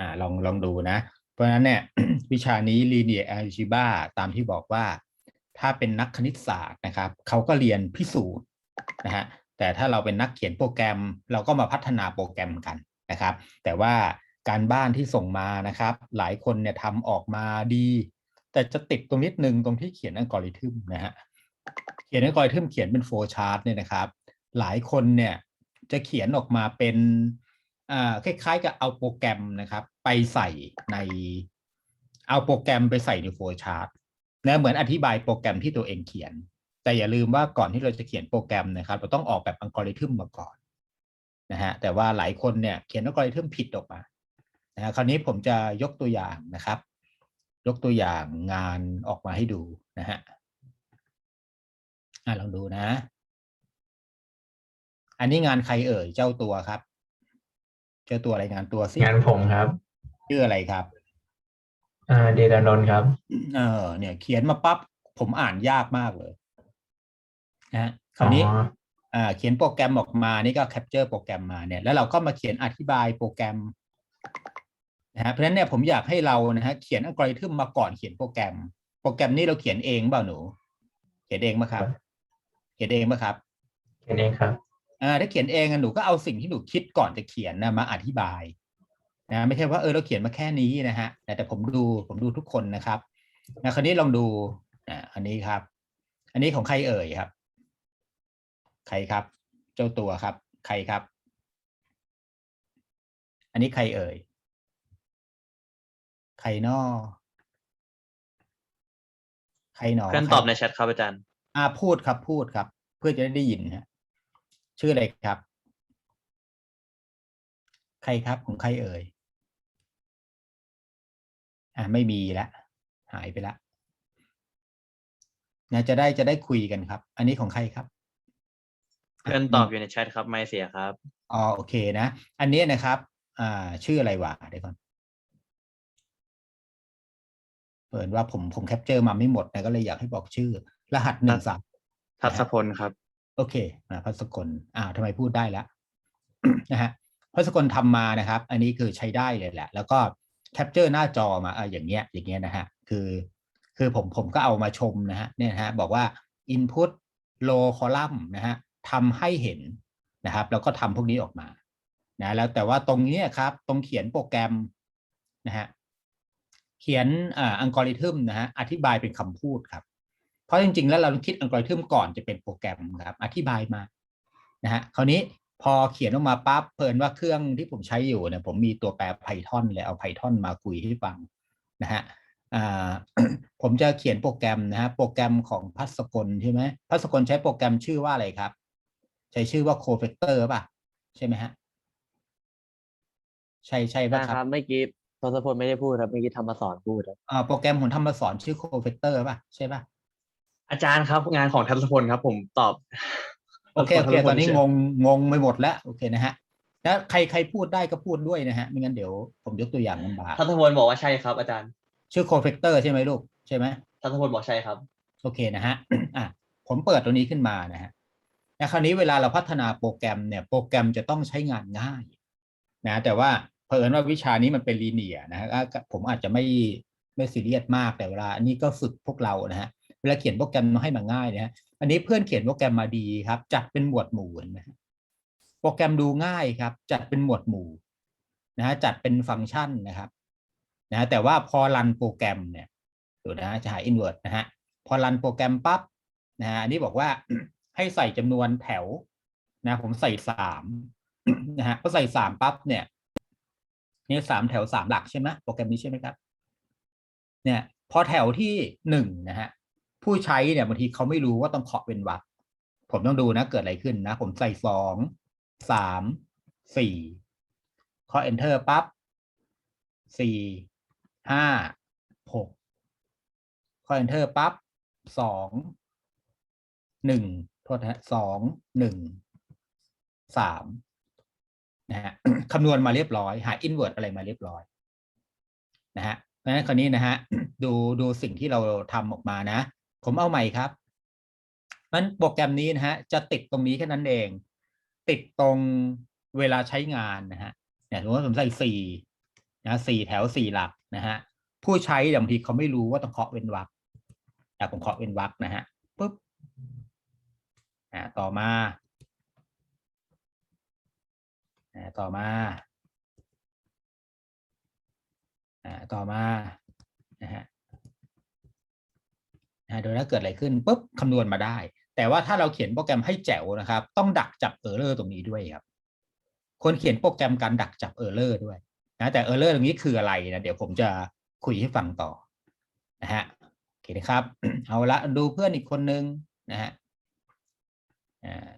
อ่าลองลองดูนะ เพราะฉะนั้นเนี่ยวิชานี้ linear algebra ตามที่บอกว่า ถ้าเป็นนักคณิตศาสตร์นะครับเขาก็เรียนพิสูจน์นะฮะแต่ถ้าเราเป็นนักเขียนโปรแกรม เราก็มาพัฒนาโปรแกรมกันนะครับ แต่ว่าการบ้านที่ส่งมานะครับ หลายคนเนี่ยทำออกมาดี แต่จะติดตรงนิดนึงตรงที่เขียนอัลกอริทึมนะฮะเขียนอัลกอริทึมเขียนเป็นโฟล์ชาร์ตเนี่ยนะครับ หลายคนเนี่ยจะเขียนออกมาเป็น คล้ายๆ กับเอาโปรแกรมนะครับ ไปใส่ใน เอาโปรแกรมไปใส่ในโฟล์ชาร์ตนะเหมือนอธิบายโปรแกรมที่ตัวเองเขียน แต่อย่าลืมว่าก่อนที่เราจะเขียนโปรแกรมนะครับ เราต้องออกแบบอัลกอริทึมมาก่อนนะฮะแต่ว่าหลายคนเนี่ยเขียนอัลกอริทึมผิดออกมานะฮะคราวนี้ผมจะยกตัวอย่างนะครับ ยกตัวอย่างงานออกมาให้ดูนะฮะอะลองดูนะ อันนี้งานใครเอ่ยเจ้าตัวครับ เจ้าตัวอะไรงานตัวสิงานผมครับ ชื่ออะไรครับ อ่า เดดานนท์ครับ เออ เนี่ย เขียนมาปั๊บผมอ่านยากมากเลยนะฮะคราวนี้ อ๋อ อ่า เขียนโปรแกรมออกมานี่ก็แคปเจอร์โปรแกรมมาเนี่ยแล้วเราก็มาเขียนอธิบายโปรแกรมนะฮะเพราะฉะนั้นเนี่ยผมอยากให้เรานะฮะเขียนอัลกอริทึมมาก่อนเขียนโปรแกรม โปรแกรมนี้เราเขียนเองเปล่าหนู เขียนเองไหมครับ เขียนเองไหมครับ เขียนเองครับ อ่าถ้าเขียนเองอะหนูก็เอาสิ่งที่หนูคิดก่อนจะเขียนนะมาอธิบายนะไม่ใช่ว่าเออเราเขียนมาแค่นี้นะฮะแต่แต่ผมดูผมดูทุกคนนะครับนะคราวนี้ลองดูอ่าอันนี้ครับ อันนี้ของใครเอ่ยครับ ใครครับ เจ้าตัวครับ ใครครับ อันนี้ใครเอ่ยใครนอใครหนอเพื่อนใครตอบในแชทครับอาจารย์ อ่าพูดครับพูดครับ เพื่อจะได้ยินฮะ ชื่ออะไรครับ ใครครับของใครเอ่ย อ่าไม่มีละ หายไปละนะจะได้จะได้คุยกันครับ อันนี้ของใครครับ เพื่อนตอบอยู่ในแชทครับไม่เสียครับอ๋อโอเคนะ อันนี้นะครับ อ่า ชื่ออะไรวะเดี๋ยวก่อน เปิดว่าผมผมแคปเจอร์มาไม่หมดนะก็เลยอยากให้บอกชื่อ รหัสหนึ่งสามทัศพลครับ โอเคนะพัสกลอ้าวทำไมพูดได้แล้วนะฮะพัสกลทำมานะครับ อันนี้คือใช้ได้เลยแหละ แล้วก็แคปเจอร์หน้าจอมาอ่าอย่างเงี้ยอย่างเงี้ยนะฮะคือ คือผมผมก็เอามาชมนะฮะเนี่ยฮะบอกว่า input row column นะฮะทำให้เห็นนะครับ แล้วก็ทำพวกนี้ออกมานะแล้วแต่ว่าตรงนี้ครับ ตรงเขียนโปรแกรมนะฮะเขียนอ่าอัลกอริทึมนะฮะอธิบายเป็นคำพูดครับ เพราะจริงๆ แล้วเราต้องคิดอัลกอริทึมก่อนจะเป็นโปรแกรมครับ อธิบายมานะฮะคราวนี้พอเขียนออกมาปั๊บเพลินว่าเครื่องที่ผมใช้อยู่เนี่ยผมมีตัวแปร Python เลยเอา Python มาคุยให้ฟังนะฮะอ่าผมจะเขียนโปรแกรมนะฮะโปรแกรมของพัสกลใช่ไหมพัสกลใช้โปรแกรมชื่อว่าอะไรครับ ใช้ชื่อว่า Cofactor ป่ะ ใช่ไหมฮะใช่ใช่ป่ะนะคครับรับเมื่อกี้ทศพลไม่ได้พูดครับเมื่อกี้ธรรมสอนพูดครับอ่าโปรแกรมของธรรมสอนชื่อ Cofactor ป่ะใช่ป่ะ อาจารย์ครับงานของทัศพลครับ ผมตอบ โอเคโอเคทัศพลตอนนี้เฉยงงงงไปหมดแล้วโอเคนะฮะแล้วใครใครพูดได้ก็พูดด้วยนะฮะไม่งั้นเดี๋ยวผมยกตัวอย่างลำบากทัศพลบอกว่าใช่ครับ อาจารย์ ชื่อโคเฟกเตอร์ใช่ไหมลูกใช่ไหมทัศพลบอกใช่ครับ โอเคนะฮะอะผมเปิดตัวนี้ขึ้นมานะฮะนะคราวนี้เวลาเราพัฒนาโปรแกรมเนี่ย โปรแกรมจะต้องใช้งานง่ายนะแต่ว่าเผอิญว่าวิชานี้มันเป็นลีเนียนะฮะก็ผมอาจจะไม่ไม่ซีเรียสมากแต่เวลาอันนี้ก็ฝึกพวกเรานะฮะ เวลาเขียนโปรแกรมมาให้มันง่ายนะฮะอันนี้เพื่อนเขียนโปรแกรมมาดีครับ จัดเป็นหมวดหมู่นะฮะโปรแกรมดูง่ายครับ จัดเป็นหมวดหมู่นะฮะจัดเป็นฟังก์ชันนะครับนะฮะแต่ว่าพอรันโปรแกรมเนี่ยดูนะฮะจะหา invert นะฮะพอรันโปรแกรมปั๊บนะฮะอันนี้บอกว่าให้ใส่จำนวนแถวนะผมใส่สามนะฮะพอใส่สามปั๊บเนี่ยเนี่ยสามแถวสามหลักใช่ไหมโปรแกรมนี้ใช่ไหมครับ เนี่ย พอแถวที่หนึ่งนะฮะ ผู้ใช้เนี่ยบางทีเขาไม่รู้ว่าต้องเคาะเป็นวรรคผมต้องดูนะ เกิดอะไรขึ้นนะ ผมใส่สองสามสี่เคาะ enter ปั๊บสี่ห้าหกพอ enter ปั๊บสองหนึ่งโทษนะฮะสองหนึ่งสามนะฮะคำนวณมาเรียบร้อย หา invert อะไรมาเรียบร้อยนะฮะเพราะฉะนั้นคราวนี้นะฮะดูดูสิ่งที่เราทำออกมานะ ผมเอาใหม่ครับ มันโปรแกรมนี้นะฮะ จะติดตรงนี้แค่นั้นเอง ติดตรงเวลาใช้งานนะฮะเนี่ยสมมติว่าผมใส่สี่นะสี่แถวสี่หลักนะฮะ ผู้ใช้บางทีเขาไม่รู้ว่าต้องเคาะเว้นวรรคอ่ผมเคาะเว้นวรรคนะฮะปุ๊บอ่าต่อมาอ่าต่อมาอ่าต่อมานะฮะ อ่าดูนะเกิดอะไรขึ้นปุ๊บคำนวณมาได้ แต่ว่าถ้าเราเขียนโปรแกรมให้แจ๋วนะครับ ต้องดักจับเออร์เลอร์ตรงนี้ด้วยครับ คนเขียนโปรแกรมการดักจับเออร์เลอร์ด้วยนะแต่เออร์เลอร์ตรงนี้คืออะไรนะเดี๋ยวผมจะคุยให้ฟังต่อนะฮะโอเคนะครับ เอาละดูเพื่อนอีกคนนึงนะฮะอ่า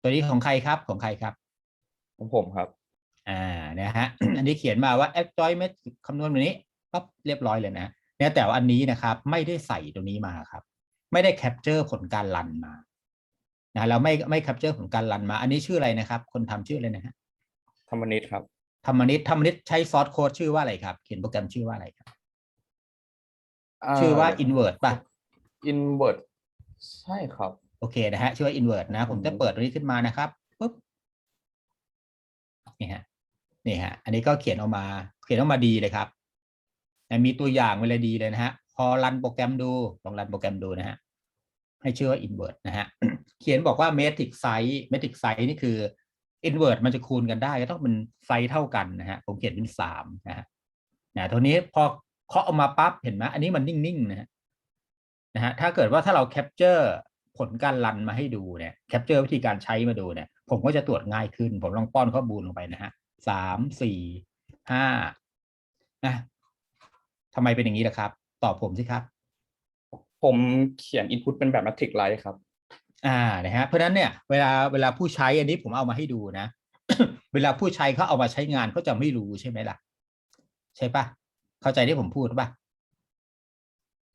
ตัวนี้ของใครครับของใครครับของผมครับ อ่านะฮะอันนี้เขียนมาว่า add join met คำนวณแบบนี้ปั๊บเรียบร้อยเลยนะ เนี่ยแต่ว่าอันนี้นะครับ ไม่ได้ใส่ตรงนี้มาครับ ไม่ได้ capture ผลการรันมานะแล้วไม่ไม่ capture ผลการรันมา อันนี้ชื่ออะไรนะครับ คนทำชื่ออะไรนะฮะธรรมนิตครับธรรมนิตธรรมนิตใช้ซอสโค้ดชื่อว่าอะไรครับ เขียนโปรแกรมชื่อว่าอะไรครับ ชื่อว่า invert ป่ะ invert ใช่ครับ โอเคนะฮะชื่อว่า invert นะ ผมจะอืมเปิดตรงนี้ขึ้นมานะครับปุ๊บนี่ฮะนี่ฮะ อันนี้ก็เขียนออกมา เขียนออกมาดีเลยครับนะ มีตัวอย่างเวลาดีเลยนะฮะ พอรันโปรแกรมดู ลองรันโปรแกรมดูนะฮะ ให้ชื่อว่า invert นะฮะ เขียนบอกว่า metric size metric size นี่คือ invert มันจะคูณกันได้ ก็ต้องเป็นไซส์เท่ากันนะฮะ ผมเขียนเป็นสามนะฮะนะตัวนี้พอเคาะออกมาปั๊บเห็นไหมอันนี้มันนิ่งๆนะฮะนะฮะ ถ้าเกิดว่าถ้าเราแคปเจอร์ผลการรันมาให้ดูเนี่ย แคปเจอร์วิธีการใช้มาดูเนี่ย ผมก็จะตรวจง่ายขึ้น ผมลองป้อนข้อมูลลงไปนะฮะสามสี่ห้านะ ทำไมเป็นอย่างนี้ล่ะครับ ตอบผมสิครับ ผมเขียน input เป็นแบบ matrix line ครับ อ่านะฮะเพราะฉะนั้นเนี่ยเวลาเวลาผู้ใช้อันนี้ผมเอามาให้ดูนะ เวลาผู้ใช้เขาเอามาใช้งานเขาจะไม่รู้ใช่ไหมล่ะ ใช่ปะเข้าใจที่ผมพูดปะ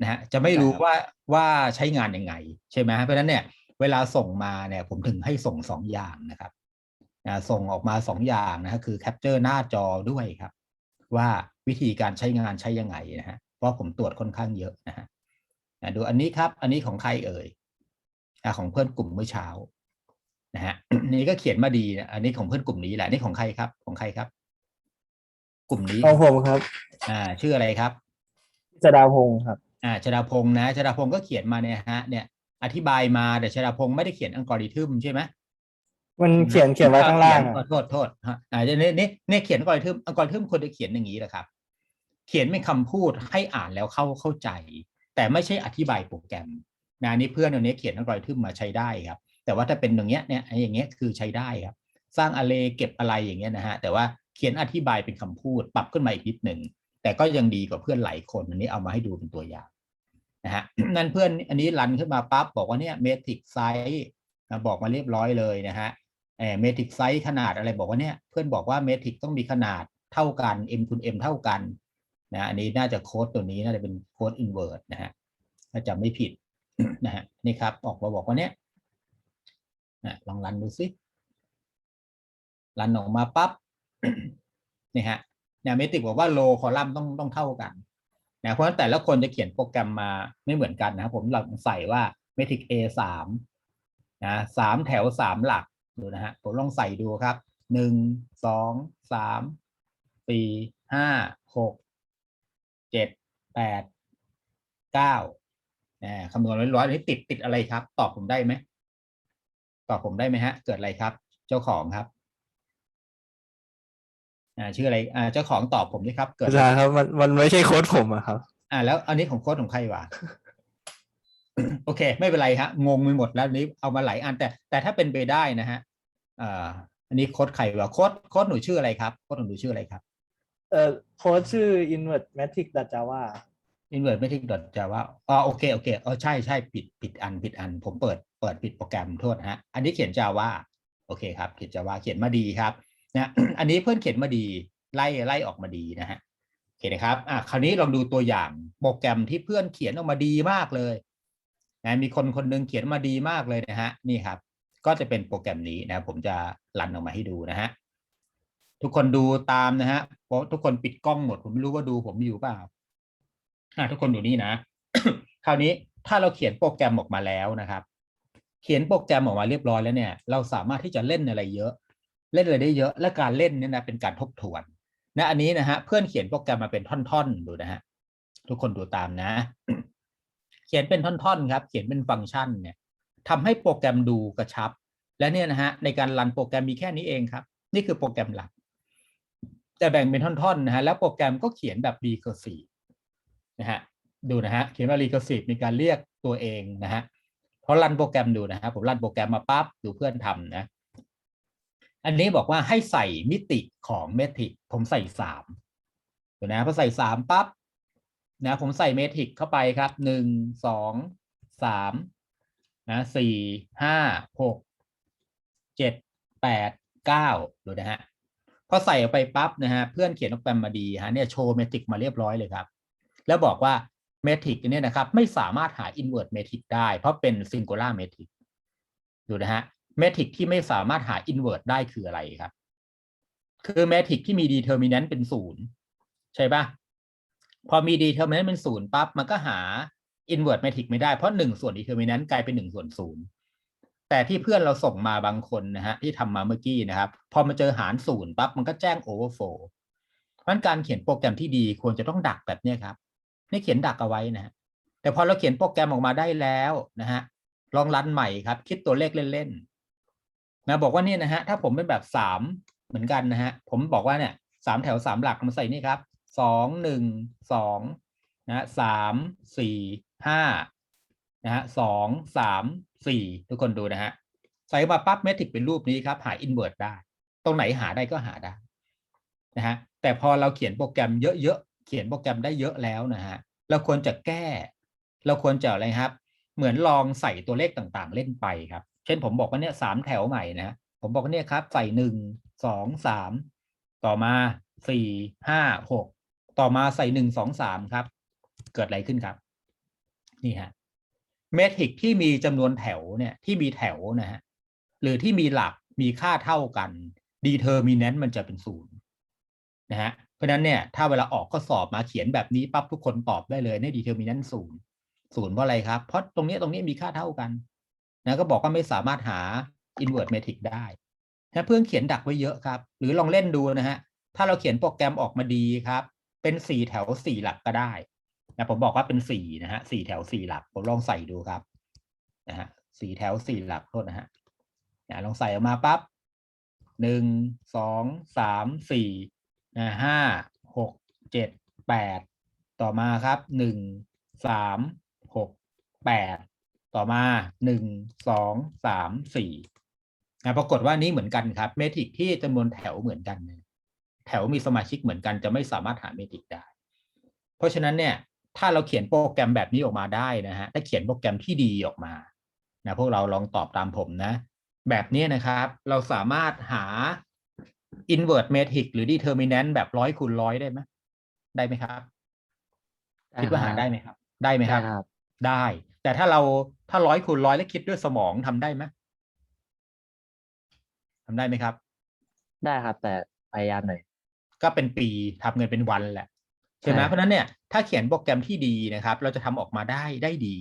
นะฮะจะไม่รู้เข้าใจครับว่าว่าใช้งานยังไง ใช่ไหมเพราะฉะนั้นเนี่ยเวลาส่งมาเนี่ยผมถึงให้ส่งสองอย่างนะครับนะส่งออกมาสองอย่างนะฮะคือแคปเจอร์หน้าจอด้วยครับ ว่า วิธีการใช้งานใช้ยังไงนะฮะเพราะผมตรวจค่อนข้างเยอะนะฮะอะดูอันนี้ครับ อันนี้ของใครเอ่ยอะของเพื่อนกลุ่มเมื่อเช้านะฮะนี่ก็เขียนมาดีนะอันนี้ของเพื่อนกลุ่มนี้แหละนี่ของใครครับ ของใครครับ กลุ่มนี้ของผมครับ อ่า ชื่ออะไรครับจดาพงศ์ครับ อ่าชดาพงศ์นะชดาพงศ์ก็เขียนมาเนี่ยฮะ เนี่ย อธิบายมาแต่ชดาพงศ์ไม่ได้เขียนอัลกอริทึมใช่ไหมมันเขียนเขียนไว้ข้างล่างเขียนอะโทษโทษฮะอ่าเนี่ยเนี่ยเนี่ยเขียนอัลกอริทึมอัลกอริทึมควรจะเขียนอย่างนี้แหละครับ เขียนเป็นคำพูดให้อ่านแล้วเข้าเข้าใจ แต่ไม่ใช่อธิบายโปรแกรมนะอันนี้เพื่อนคนนี้เขียนอัลกอริทึมมาใช้ได้ครับ แต่ว่าถ้าเป็นอย่างเงี้ยเนี่ยอย่างเงี้ยคือใช้ได้ครับ สร้างอะไรเก็บอะไรอย่างเงี้ยนะฮะแต่ว่าเขียนอธิบายเป็นคำพูด ปรับขึ้นมาอีกนิดหนึ่งแต่ก็ยังดีกว่าเพื่อนหลายคนอันนี้เอามาให้ดูเป็นตัวอย่างนะฮะนั่นเพื่อนอันนี้รันขึ้นมาปั๊บบอกว่าเนี่ยเมทริกไซส์บอกมาเรียบร้อยเลยนะฮะเอเมทริกไซส์ขนาดอะไรบอกว่าเนี่ยเพื่อนบอกว่าเมทริกต้องมีขนาดเท่ากัน m คูณ m เท่ากัน นะอันนี้น่าจะโค้ดตัวนี้น่าจะเป็นโค้ดอินเวอร์นะฮะถ้าจำไม่ผิดนะฮะนี่ครับออกมาบอกว่าเนี่ยนะลองรันดูสิรันออกมาปั๊บนี่ฮะเนี่ยเมทริกบอกว่าโลคอลัมน์ต้องต้องเท่ากันนะเพราะฉะนั้นแต่ละคนจะเขียนโปรแกรมมาไม่เหมือนกันนะผมลองใส่ว่าเมทริก A สามนะสามแถวสามหลักดูนะฮะผมลองใส่ดูครับหนึ่งสองสามสี่ห้าหก เจ็ดแปดเก้านะคำนวณร้อยๆนี่ติดติดอะไรครับ ตอบผมได้ไหมตอบผมได้ไหมฮะ เกิดอะไรครับ เจ้าของครับอ่าชื่ออะไรอ่าเจ้าของตอบผมดิครับ เกิดอาอะไรจารย์ครับมันมันไม่ใช่โค้ดผมอะครับ อ่า แล้วอันนี้ของโค้ดของใครวะโอเค ไม่เป็นไรฮะงงไปหมดแล้วนี้เอามาหลายอันแต่ แต่ถ้าเป็นไปได้นะฮะอ่าอันนี้โค้ดใครวะโค้ดโค้ดหนูชื่ออะไรครับโค้ดของหนูชื่ออะไรครับ เอ่อโค้ดชื่อ invert matrix java invert matrix java อ๋อโอเคโอเคอ๋อใช่ใช่ผิดผิดอันผิดอัน ผมเปิดเปิดผิดโปรแกรมโทษฮะ อันนี้เขียน java โอเคครับเขียน java เขียนมาดีครับนะอันนี้เพื่อนเขียนมาดีไล่ไล่ออกมาดีนะฮะโอเคนะครับอะคราวนี้ลองดูตัวอย่างโปรแกรมที่เพื่อนเขียนออกมาดีมากเลยนะมีคนคนหนึงเขียนมาดีมากเลยนะฮะนี่ครับ ก็จะเป็นโปรแกรมนี้นะ ผมจะรันออกมาให้ดูนะฮะ ทุกคนดูตามนะฮะเพราะทุกคนปิดกล้องหมด ผมไม่รู้ว่าดูผมอยู่เปล่าอะทุกคนดูนี่นะ คราวนี้ถ้าเราเขียนโปรแกรมออกมาแล้วนะครับ เขียนโปรแกรมออกมาเรียบร้อยแล้วเนี่ย เราสามารถที่จะเล่นอะไรเยอะ เล่นอะไรได้เยอะ และการเล่นเนี่ยนะเป็นการทบทวนนะอันนี้นะฮะเพื่อนเขียนโปรแกรมมาเป็นท่อนๆดูนะฮะทุกคนดูตามนะ เขียนเป็นท่อนๆครับ เขียนเป็นฟังก์ชันเนี่ยทำให้โปรแกรมดูกระชับ และเนี่ยนะฮะในการรันโปรแกรมมีแค่นี้เองครับ นี่คือโปรแกรมหลัก จะแบ่งเป็นท่อนๆนะฮะแล้วโปรแกรมก็เขียนแบบ recursive นะฮะดูนะฮะเขียนว่า recursive มีการเรียกตัวเองนะฮะพอรันโปรแกรมดูนะฮะผมรันโปรแกรมมาปั๊บดูเพื่อนทำนะอันนี้บอกว่าให้ใส่มิติของเมทริกผมใส่สามเดี๋ยวนะพอใส่สามปั๊บนะผมใส่เมทริกเข้าไปครับหนึ่งสองสามนะสี่ห้าหกเจ็ดแปดเก้าดูนะฮะ พอใส่ไปปั๊บนะฮะเพื่อนเขียนโปรแกรมมาดีฮะเนี่ยโชว์เมทริกมาเรียบร้อยเลยครับ แล้วบอกว่าเมทริกเนี่ยนะครับไม่สามารถหา invert metric ได้ เพราะเป็น singular metric ดูนะฮะเมทริกที่ไม่สามารถหา invert ได้คืออะไรครับ คือเมทริกที่มี determinant เป็นศูนย์ใช่ปะพอมี determinant เป็นศูนย์ปั๊บมันก็หา invert metric ไม่ได้เพราะหนึ่งส่วน determinant กลายเป็นหนึ่งส่วนศูนย์ แต่ที่เพื่อนเราส่งมาบางคนนะฮะที่ทำมาเมื่อกี้นะครับ พอมาเจอหารศูนย์ปั๊บมันก็แจ้ง overflow เพราะฉะนั้นการเขียนโปรแกรมที่ดีควรจะต้องดักแบบเนี้ครับนี่เขียนดักเอาไว้นะฮะแต่พอเราเขียนโปรแกรมออกมาได้แล้วนะฮะลองรันใหม่ครับ คิดตัวเลขเล่นๆนะบอกว่านี่นะฮะถ้าผมเป็นแบบสามเหมือนกันนะฮะผมบอกว่าเนี่ยสามแถวสามหลักมาใส่นี่ครับสองหนึ่งสองนะสามสี่ห้านะฮะสองสาม สี่ทุกคนดูนะฮะใส่มาปั๊บเมทริกเป็นรูปนี้ครับ หาอินเวอร์ได้ ตรงไหนหาได้ก็หาได้นะฮะแต่พอเราเขียนโปรแกรมเยอะๆเขียนโปรแกรมได้เยอะแล้วนะฮะเราควรจะแก้ เราควรจะอะไรครับ เหมือนลองใส่ตัวเลขต่างๆ เล่นไปครับ เช่นผมบอกว่าเนี่ยสามแถวใหม่นะผมบอกว่าเนี่ยครับ ใส่หนึ่งสองสามต่อมาสี่ห้าหกต่อมาใส่หนึ่งสองสามครับ เกิดอะไรขึ้นครับ นี่ฮะ เมทริกที่มีจำนวนแถวเนี่ยที่มีแถวนะฮะหรือที่มีหลักมีค่าเท่ากันดีเทอร์มินนมันจะเป็นศูนย์นะฮะเพราะนั้นเนี่ยถ้าเวลาออกข้อสอบมาเขียนแบบนี้ปั๊บทุกคนตอบได้เลยในดีเทอร์มินนต์ศูนย์ศูนย์เพราะอะไรครับ เพราะตรงนี้ตรงนี้มีค่าเท่ากันนะก็บอกว่าไม่สามารถหา invert metric ได้นะเพื่อนเขียนดักไว้เยอะครับ หรือลองเล่นดูนะฮะถ้าเราเขียนโปรแกรมออกมาดีครับ เป็นสี่แถวสี่หลักก็ได้ นะผมบอกว่าเป็นสี่นะฮะสี่แถวสี่หลัก ผมลองใส่ดูครับนะฮะสี่แถวสี่หลักโทษนะฮะนะลองใส่ออกมาปั๊บหนึ่งสองสามสี่นะห้าหกเจ็ดแปดต่อมาครับหนึ่งสามหกแปดต่อมาหนึ่งสองสามสี่นะปรากฏว่านี้เหมือนกันครับ เมทริกที่จำนวนแถวเหมือนกัน แถวมีสมาชิกเหมือนกันจะไม่สามารถหาเมทริกได้ เพราะฉะนั้นเนี่ย ถ้าเราเขียนโปรแกรมแบบนี้ออกมาได้นะฮะถ้าเขียนโปรแกรมที่ดีออกมานะพวกเราลองตอบตามผมนะ แบบนี้นะครับ เราสามารถหา invert matrix หรือ determinant แบบร้อยคูณร้อยได้ไหมได้ไหมครับ คิดว่าหาได้ไหมครับ ได้ไหมครับ ได้ครับได้แต่ถ้าเราถ้าร้อยคูณร้อยแล้วคิดด้วยสมองทำได้ไหมทำได้ไหมครับ ได้ครับ แต่พยายามหน่อยก็เป็นปีทำเงินเป็นวันแหละ ใช่ไหมใช่เพราะฉะนั้นเนี่ยถ้าเขียนโปรแกรมที่ดีนะครับ เราจะทำออกมาได้ได้ดี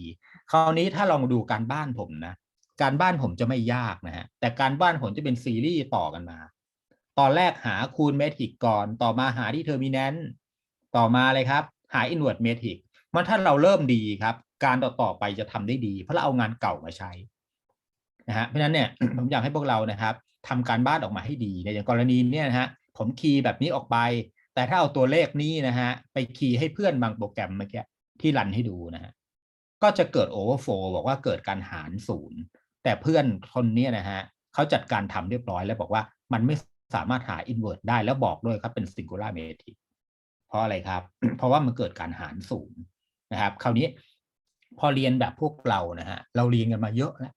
คราวนี้ถ้าลองดูการบ้านผมนะ การบ้านผมจะไม่ยากนะฮะแต่การบ้านผมจะเป็นซีรีส์ต่อกันมา ตอนแรกหาคูณเมทริกก่อน ต่อมาหาดีเทอร์มินนต่อมาเลยครับ หาอินเวอร์ตเมทริกมันถ้าเราเริ่มดีครับ การต่อต่อไปจะทำได้ดี เพราะเราเอางานเก่ามาใช้นะฮะเพราะฉะนั้นเนี่ยผมอยากให้พวกเรานะครับทำการบ้านออกมาให้ดีในอย่างกรณีเนี่ยนะฮะผมคีย์แบบนี้ออกไป แต่ถ้าเอาตัวเลขนี้นะฮะ ไปคีย์ให้เพื่อนบางโปรแกรมเมื่อกี้ที่รันให้ดูนะฮะ ก็จะเกิดโอเวอร์โฟบอกว่าเกิดการหารศูนย์ แต่เพื่อนคนนี้นะฮะเขาจัดการทำเรียบร้อยแล้วบอกว่ามันไม่สามารถหา invert ได้แล้วบอกด้วยครับเป็น singular metric เพราะอะไรครับ เพราะว่ามันเกิดการหารศูนย์นะครับ คราวนี้พอเรียนแบบพวกเรานะฮะเราเรียนกันมาเยอะแล้ว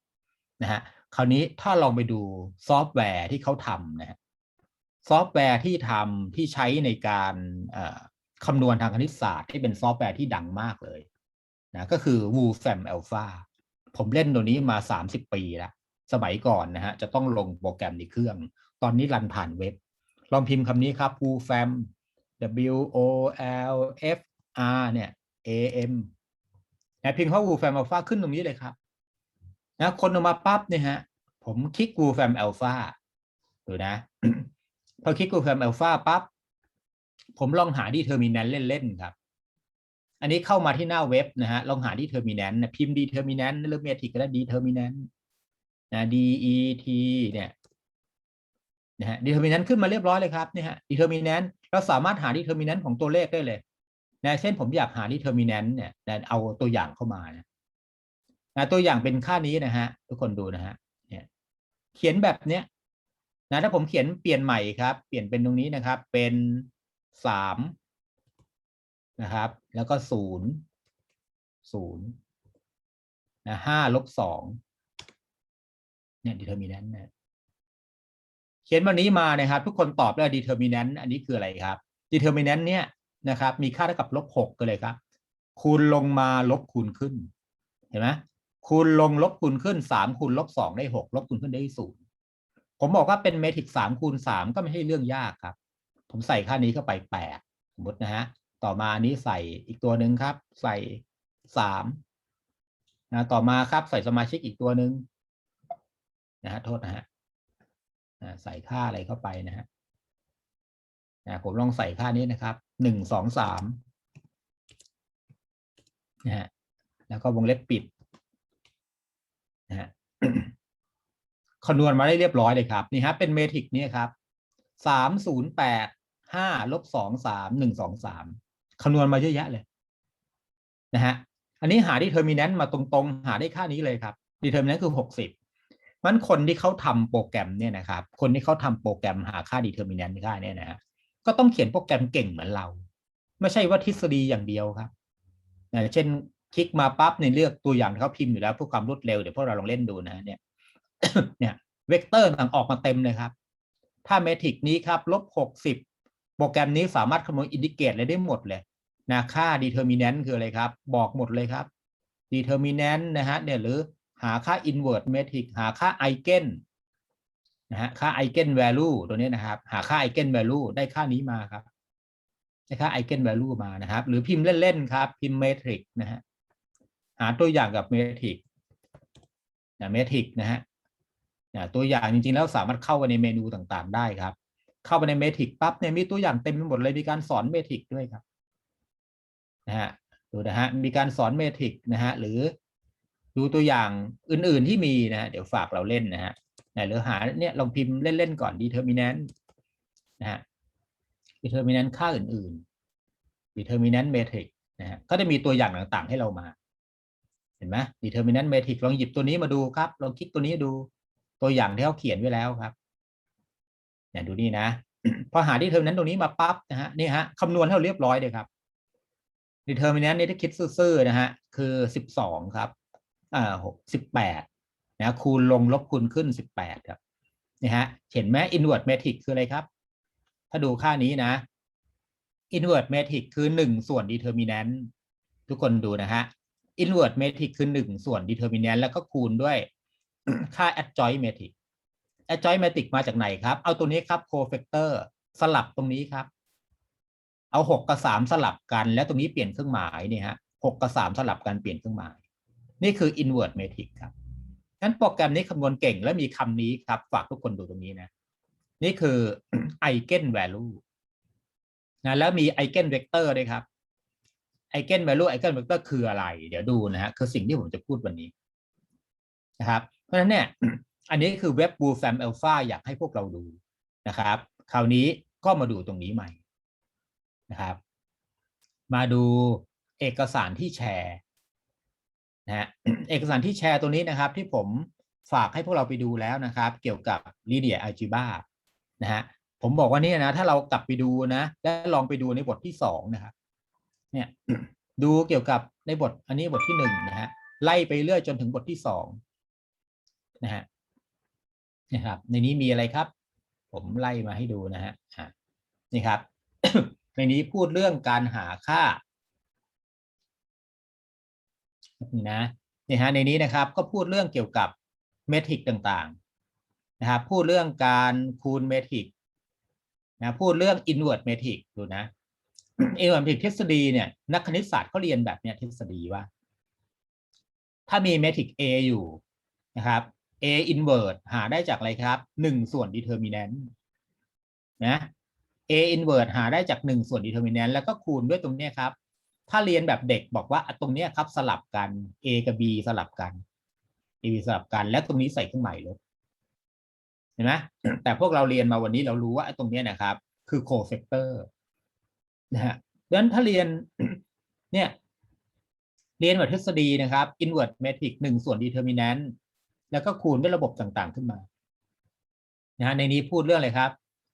นะฮะคราวนี้ถ้าลองไปดูซอฟต์แวร์ที่เขาทำนะฮะ ซอฟต์แวร์ที่ทำที่ใช้ในการคำนวณทางคณิตศาสตร์ที่เป็นซอฟต์แวร์ที่ดังมากเลยนะก็คือ w o f a m Alpha ผมเล่นตัวนี้มา 30 ปีแล้ว สมัยก่อนนะฮะจะต้องลงโปรแกรมในเครื่อง ตอนนี้รันผ่านเว็บ ลองพิมพ์คำนี้ครับ w o f a m W O L F R เนี่ย A M นะพิมพ์เข้า w o f a m Alpha ขึ้นตรงนี้เลยครับนะคนออกมาปั๊บเนี่ยฮะ ผมคลิก w o f a m Alpha ดูนะ พอคลิก Wolfram Alpha ปั๊บผมลองหาดีเทอร์มิน n นเล่นๆครับ อันนี้เข้ามาที่หน้าเว็บนะฮะลองหาดีเทอร์มิน n นนพิมพ์ดีเทอร์มิน n นหรือเมทริกก็ได้ดีเทอร์มิน n นนะ D E T เนี่ยนะฮะดีเทอร์มิน n นขึ้นมาเรียบร้อยเลยครับเนี่ยฮะดีเทอร์มิน n นเราสามารถหาดีเทอร์มิน n นของตัวเลขได้เลยนะเช่นผมอยากหาดีเทอร์มิน n นเนี่ยนะเอาตัวอย่างเข้ามานะนะตัวอย่างเป็นค่านี้นะฮะทุกคนดูนะฮะเนี่ยเขียนแบบเนี้ย นะถ้าผมเขียนเปลี่ยนใหม่ครับ เปลี่ยนเป็นตรงนี้นะครับ เป็นสามนะครับ แล้วก็ศูนย์ศูนย์นะห้าลบสองเนี่ยดีเทอร์มิน n นนะเขียนวันนี้มานะครับ ทุกคนตอบได้ดีเทอร์มิน n นอันนี้คืออะไรครับดีเทอร์มิน n นเนี่ยนะครับ มีค่าเท่ากับลบหกกันเลยครับ คูณลงมาลบคูณขึ้น เห็นไหมคูณลงลบคูณขึ้นสามคูณลบสองได้หกลบคูณขึ้นได้ศูนย์ ผมบอกว่าเป็นเมทริกสามคูณสามก็ไม่ใช่เรื่องยากครับ ผมใส่ค่านี้เข้าไปแปดสมมตินะฮะ ต่อมาอันนี้ใส่อีกตัวหนึ่งครับ ใส่สามนะต่อมาครับใส่สมาชิกอีกตัวหนึ่งนะฮะโทษนะฮะใส่ค่าอะไรเข้าไปนะฮะนะผมลองใส่ค่านี้นะครับหนึ่งสองสามนะฮะแล้วก็วงเล็บปิดนะฮะ คำนวณมาได้เรียบร้อยเลยครับนี่ฮะเป็นเมทริกเนี่ยครับสามศูนย์แปดห้าลบสองสามหนึ่งสองสามคำนวณมาเยอะแยะเลยนะฮะอันนี้หาดีเทอร์มิน n นมาตรงๆ หาได้ค่านี้เลยครับดีเทอร์มิน n นคือหกสิบมันคนที่เขาทำโปรแกรมเนี่ยนะครับ คนที่เขาทำโปรแกรมหาค่าดีเทอร์มิน n นค่าเนี่ยนะฮะก็ต้องเขียนโปรแกรมเก่งเหมือนเรา ไม่ใช่ว่าทฤษฎีอย่างเดียวครับนะเช่นคลิกมาปั๊บในเลือกตัวอย่างเขาพิมพ์อยู่แล้วเพื่อความรวดเร็วเดี๋ยวพวกเราลองเล่นดูนะเนี่ย เนี่ยเวกเตอร์ต่างออกมาเต็มเลยครับ ถ้าเมทริกนี้ครับลบหกสิบโปรแกรมนี้สามารถคำนวณอินดิเกตอะไรได้หมดเลยนะค่า determinant คืออะไรครับ บอกหมดเลยครับ determinant นนต์นะฮะเนี่ยหรือหาค่า inverse metric หาค่า eigen นะฮะค่า eigen value ตัวนี้นะครับ หาค่า eigen value ได้ค่านี้มาครับได้ค่า eigen value มานะครับ หรือพิมพ์เล่นๆครับ พิมพ์ metric นะฮะหาตัวอย่างกับ metric นะ metric นะฮะ ตัวอย่างจริงๆแล้วสามารถเข้าไปในเมนูต่างๆ ได้ครับ เข้าไปในเมทริกปั๊บเนี่ยมีตัวอย่างเต็มไปหมดเลยมีการสอนเมทริกด้วยครับนะฮะดูนะฮะมีการสอนเมทริกนะฮะหรือดูตัวอย่างอื่นๆที่มีนะฮะเดี๋ยวฝากเราเล่นนะฮะนะหรือหาเนี่ยลองพิมพ์เล่นๆก่อน determinant นะฮะ determinant ค่าอื่นๆ determinant matrix นะฮะก็จะมีตัวอย่างต่างๆ ให้เรามา เห็นไหม determinant matrix ลองหยิบตัวนี้มาดูครับลองคลิกตัวนี้ดู ตัวอย่างที่เขาเขียนไว้แล้วครับเนี่ยดูนี่นะพอหาดีเทอร์มินนตรงนี้มาปั๊บนะฮะนี่ฮะคำนวณให้เราเรียบร้อยเลยครับดีเทอร์มินนนี่ถ้าคิดซื่อๆนะฮะคือสิบสองครับอ่าหกสิบแปดนะคูณลงลบคูณขึ้นสิบแปดครับนี่ฮะเห็นไหม inward metric คืออะไรครับ ถ้าดูค่านี้นะ inward metric คือหนึ่งส่วน determinant ทุกคนดูนะฮะ inward metric คือหนึ่งส่วน determinant แล้วก็คูณด้วย ค่า adjoint metric adjoint metric มาจากไหนครับ เอาตัวนี้ครับ cofactor สลับตรงนี้ครับ เอาหกกับสามสลับกัน แล้วตรงนี้เปลี่ยนเครื่องหมายเนี่ยฮะหกกับสามสลับกันเปลี่ยนเครื่องหมาย นี่คือ inward metric ครับงั้นโปรแกรมนี้คำนวณเก่งและมีคำนี้ครับ ฝากทุกคนดูตรงนี้นะ นี่คือ eigen value นะแล้วมี eigen vector ด้วยครับ eigen value eigen vector คืออะไร เดี๋ยวดูนะฮะคือสิ่งที่ผมจะพูดวันนี้นะครับ ราะฉะนั้นเนี่ยอันนี้คือเว็บ b o o f a m Alpha อยากให้พวกเราดูนะครับ คราวนี้ก็มาดูตรงนี้ใหม่นะครับ มาดูเอกสารที่แชร์นะฮะเอกสารที่แชร์ตัวนี้นะครับ ที่ผมฝากให้พวกเราไปดูแล้วนะครับ เกี่ยวกับ linear algebra นะฮะผมบอกว่านี่นะ ถ้าเรากลับไปดูนะและลองไปดูในบทที่สองนะครับเนี่ยดูเกี่ยวกับในบทอันนี้บทที่หนึ่งนะฮะไล่ไปเรื่อยจนถึงบทที่สอง นะฮะนะครับ ในนี้มีอะไรครับ ผมไล่มาให้ดูนะฮะนี่ครับ ในนี้พูดเรื่องการหาค่านะนี่ฮะในนี้นะครับก็พูดเรื่องเกี่ยวกับเมทริกต่างๆนะครับพูดเรื่องการคูณเมทริกนะพูดเรื่อง inward metric ดูนะ inward metric ทฤษฎีเนี่ยนักคณิตศาสตร์เขาเรียนแบบเนี้ยทฤษฎีว่า ถ้ามีเมทริก A อยู่นะครับ A inverse หาได้จากอะไรครับหนึ่งส่วน determinant นะ a inverse หาได้จากหนึ่งส่วน determinant แล้วก็คูณด้วยตรงเนี้ยครับ ถ้าเรียนแบบเด็กบอกว่าตรงเนี้ยครับสลับกัน a กับ b สลับกัน a b สลับกัน แล้วตรงนี้ใส่เครื่องหมายลบเห็นไหมแต่พวกเราเรียนมาวันนี้เรารู้ว่าตรงเนี้ยนะครับ คือ cofactor นะฮะดังนั้นถ้าเรียนเนี่ยเรียนแบบทฤษฎีนะครับ inverse matrix หนึ่งส่วน determinant แล้วก็คูณด้วยระบบต่างๆขึ้นมานะฮะในนี้พูดเรื่องอะไรครับ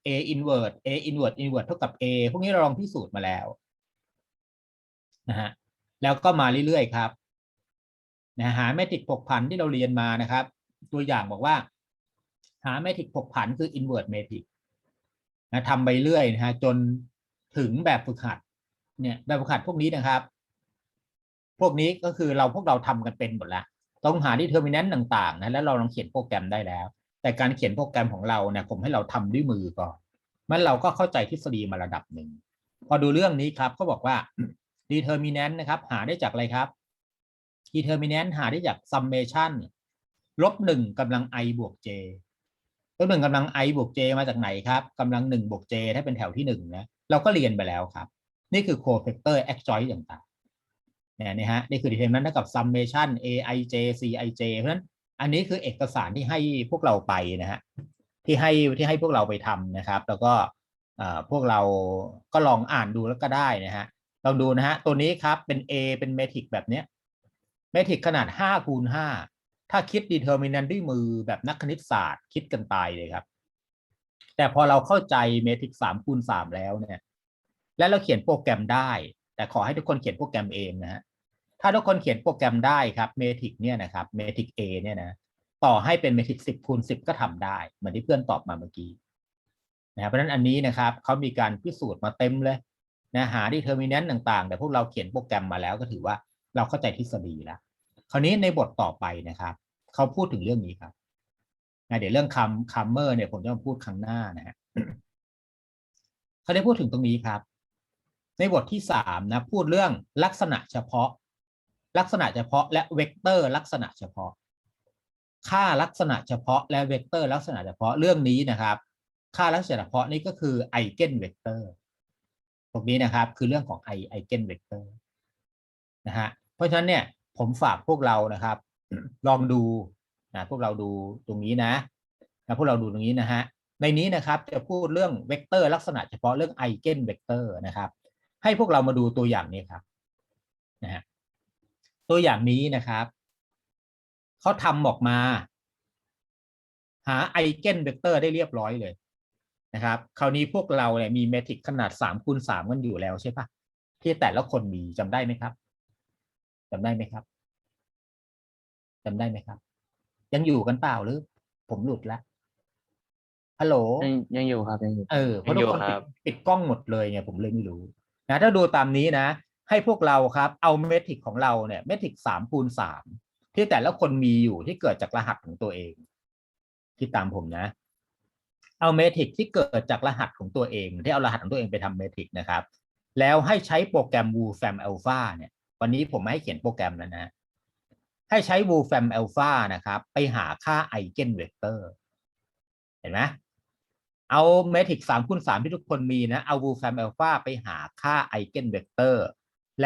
a inverse a inverse inverse เท่ากับ a พวกนี้เราลองพิสูจน์มาแล้วนะฮะแล้วก็มาเรื่อยๆครับนะหาแมทริกผกผันที่เราเรียนมานะครับ ตัวอย่างบอกว่า หาแมทริกผกผันคือ inverse matrix นะทำไปเรื่อยนะฮะจนถึงแบบฝึกหัด เนี่ยแบบฝึกหัดพวกนี้นะครับ พวกนี้ก็คือเราพวกเราทำกันเป็นหมดแล้ว ต้องหา determinant ต่างๆนะแล้วเราลองเขียนโปรแกรมได้แล้ว แต่การเขียนโปรแกรมของเราเนี่ยผมให้เราทำด้วยมือก่อนมันเราก็เข้าใจทฤษฎีมาระดับหนึ่งพอดูเรื่องนี้ครับก็บอกว่า determinant นนนะครับหาได้จากอะไรครับ determinant หาได้จาก summation ลบหนึ่งกำลัง i บวก j ลบหนึ่งกำลัง i บวก j มาจากไหนครับกำลังหนึ่งบวก j ถ้าเป็นแถวที่หนึ่งนะเราก็เรียนไปแล้วครับ นี่คือ cofactor adjoint ต่าง เนี่ยนะฮะนี่คือ determinant เท่ากับ summation aij cij เพราะฉะนั้นอันนี้คือเอกสารที่ให้พวกเราไปนะฮะที่ให้ที่ให้พวกเราไปทำนะครับ แล้วก็เอ่อพวกเราก็ลองอ่านดูแล้วก็ได้นะฮะลองดูนะฮะตัวนี้ครับเป็น A เป็นเมทริกแบบเนี้ยเมทริกขนาด5คูณ5ถ้าคิด determinant ด้วยมือแบบนักคณิตศาสตร์คิดกันตายเลยครับ แต่พอเราเข้าใจเมทริก3คูณ3แล้วเนี่ย และเราเขียนโปรแกรมได้ แต่ขอให้ทุกคนเขียนโปรแกรมเองนะฮะ ถ้าทุกคนเขียนโปรแกรมได้ครับเมทริกเนี่ยนะครับเมทริก A เนี่ยนะต่อให้เป็นเมทริกสิบคูณสิบก็ทำได้ เหมือนที่เพื่อนตอบมาเมื่อกี้นะครับเพราะฉะนั้นอันนี้นะครับเขามีการพิสูจน์มาเต็มเลยนะหาดีเทอร์มินนต์ต่างๆ แต่พวกเราเขียนโปรแกรมมาแล้วก็ถือว่าเราเข้าใจทฤษฎีแล้ว คราวนี้ในบทต่อไปนะครับเขาพูดถึงเรื่องนี้ครับนะเดี๋ยวเรื่องคัมคัมเมอร์เนี่ยผมจะมาพูดครั้งหน้านะฮะเขาได้พูดถึงตรงนี้ครับ ในบทที่สามนะพูดเรื่องลักษณะเฉพาะ ลักษณะเฉพาะและเวกเตอร์ลักษณะเฉพาะ ค่าลักษณะเฉพาะและเวกเตอร์ลักษณะเฉพาะเรื่องนี้นะครับ ค่าลักษณะเฉพาะนี่ก็คือไอเกนเวกเตอร์พวกนี้นะครับคือเรื่องของไอไอเกนเวกเตอร์นะฮะเพราะฉะนั้นเนี่ยผมฝากพวกเรานะครับ ลองดูนะพวกเราดูตรงนี้นะนะพวกเราดูตรงนี้นะฮะในนี้นะครับจะพูดเรื่องเวกเตอร์ลักษณะเฉพาะเรื่องไอเกนเวกเตอร์นะครับ ให้พวกเรามาดูตัวอย่างนี้ครับนะฮะ ตัวอย่างนี้นะครับ เขาทำออกมา หาไอเกนเวกเตอร์ได้เรียบร้อยเลยนะครับ คราวนี้พวกเราเนี่ยมีเมทริกขนาดสามคูณสามกันอยู่แล้วใช่ปะที่แต่ละคนมีจำได้ไหมครับจำได้ไหมครับจำได้ไหมครับ ยังอยู่กันเปล่าหรือ ผมหลุดแล้วฮัลโหลยังยังอยู่ครับยังอยู่ เออเพราะทุกคนยังอยู่คปิรัดบปิดกล้องหมดเลยไงผมเลยไม่รู้นะถ้าดูตามนี้นะ ให้พวกเราครับเอาเมทริกของเราเนี่ยเมทริกสามคูณสามที่แต่ละคนมีอยู่ที่เกิดจากรหัสของตัวเองที่ตามผมนะ เอาเมทริกที่เกิดจากรหัสของตัวเอง ที่เอารหัสของตัวเองไปทำเมทริกนะครับ แล้วให้ใช้โปรแกรม Wolfram Alpha เนี่ย วันนี้ผมไม่ให้เขียนโปรแกรมแล้วนะ ให้ใช้ Wolfram Alpha นะครับ ไปหาค่าไอเกนเวกเตอร์เห็นไหมเอาเมทริกสามคูณสามที่ทุกคนมีนะ เอา Wolfram Alpha ไปหาค่าไ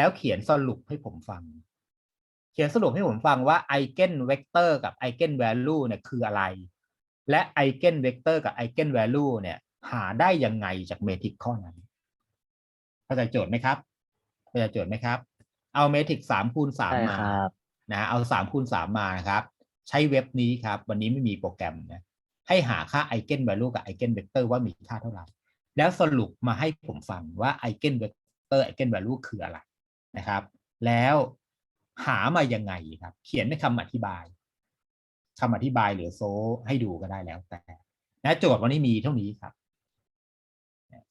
อเกนเวกเตอร์แล้วเขียนสรุปให้ผมฟัง เขียนสรุปให้ผมฟังว่าไอเกนเวกเตอร์กับไอเกนแวลูเนี่ยคืออะไร และไอเกนเวกเตอร์กับไอเกนแวลูเนี่ย หาได้ยังไงจากเมทริกข้อนั้นเข้าใจโจทย์ไหมครับเข้าใจโจทย์ไหมครับ เอาเมทริกสามคูณสามใช่มาครับนะเอาสามคูณสามมานะครับ ใช้เว็บนี้ครับ วันนี้ไม่มีโปรแกรมนะให้หาค่าไอเกน v a ลูกับไอเกนเวกเตอร์ว่ามีค่าเท่าไหร่แล้วสรุปมาให้ผมฟังว่าไอเกนเวกเตอร์ไอเกน v a ลูคืออะไร นะครับ แล้วหามายังไงครับ เขียนในคำอธิบายคำอธิบายหรือโซให้ดูก็ได้แล้วแต่นะโจทย์วันนี้มีเท่านี้ครับ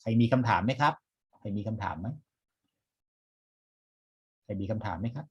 ใครมีคำถามไหมครับ ใครมีคำถามไหมใครมีคำถามไหมครับ